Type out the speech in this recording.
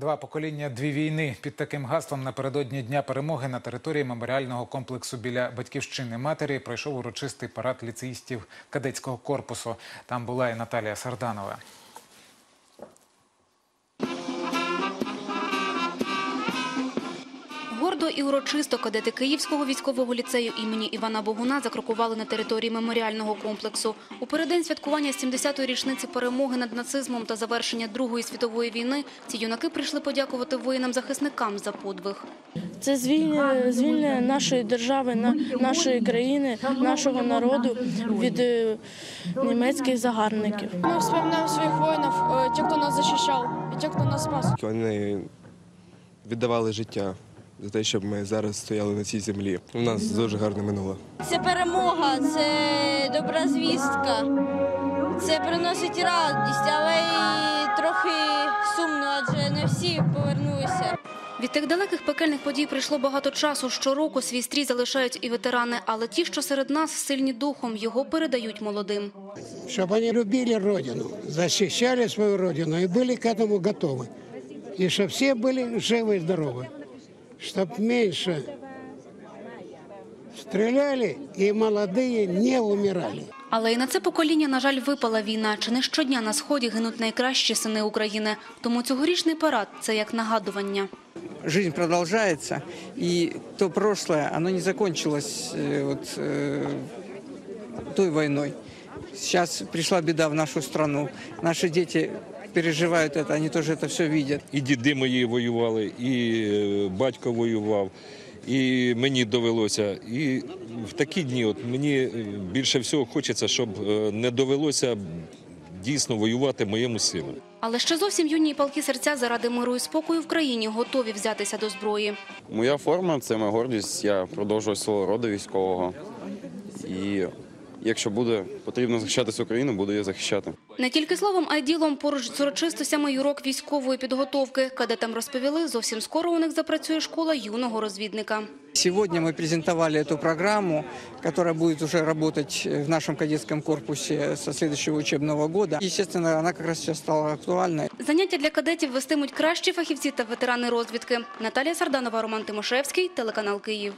Два покоління, дві війни під таким гаслом напередодні дня перемоги на території меморіального комплексу біля батьківщини матері пройшов урочистий парад ліцеїстів кадетського корпусу. Там була і Наталія Сарданова. Гордо і урочисто кадети Київського військового ліцею імені Івана Богуна закрокували на території меморіального комплексу. У переддень святкування 70-ї річниці перемоги над нацизмом та завершення Другої світової війни ці юнаки прийшли подякувати воїнам-захисникам за подвиг. Це звільнення, звільнення нашої держави, на- нашої країни, нашого народу від е, німецьких загарбників. Мы вспоминаем своих воинов, э, тех, кто нас защищал, и тех, кто нас спас. Вони віддавали життя за те, щоб ми зараз стояли на цій землі. У нас дуже гарне минуле. Це перемога, це добра звістка. Це приносить радість, але й трохи сумно, адже не всі повернулися. Від тих далеких пекельних подій прийшло багато часу. Щороку свій стрій залишають і ветерани, але ті, що серед нас сильні духом, його передають молодим. чтобы они любили Родину, защищали свою Родину и были к этому готовы. И чтобы все были живы и здоровы. Чтобы меньше стреляли и молодые не умирали. Але і на це покоління, на жаль, випала війна. Чи не щодня на сході гинуть найкращі сини України. Тому цьогорічний парад це як нагадування. жизнь продолжается, и то прошлое, оно не закончилось э, вот, э, той войной. Сейчас пришла беда в нашу страну. Наши дети переживают это, они тоже это все видят. І діди мої воювали, і е, батько воював, і мені довелося. І в такі дні от мені е, більше всього хочеться, щоб е, не довелося дійсно воювати моєму сину. Але ще зовсім юні і палкі серця заради миру і спокою в країні готові взятися до зброї. Моя форма це моя гордість. Я продовжую свого роду військового. І якщо буде потрібно захищати Україну, буду її захищати. Не тільки словом, а й ділом поруч з урочистостями й урок військової підготовки. Кадетам розповіли, зовсім скоро у них запрацює школа юного розвідника. Сегодня мы презентовали эту программу, которая будет уже работать э, в нашем кадетском корпусе со следующего учебного года. Естественно, она как раз сейчас стала актуальной. Заняття для кадетів вестимуть кращі фахівці та ветерани розвідки. Наталія Сарданова, Роман Тимошевський, телеканал Київ.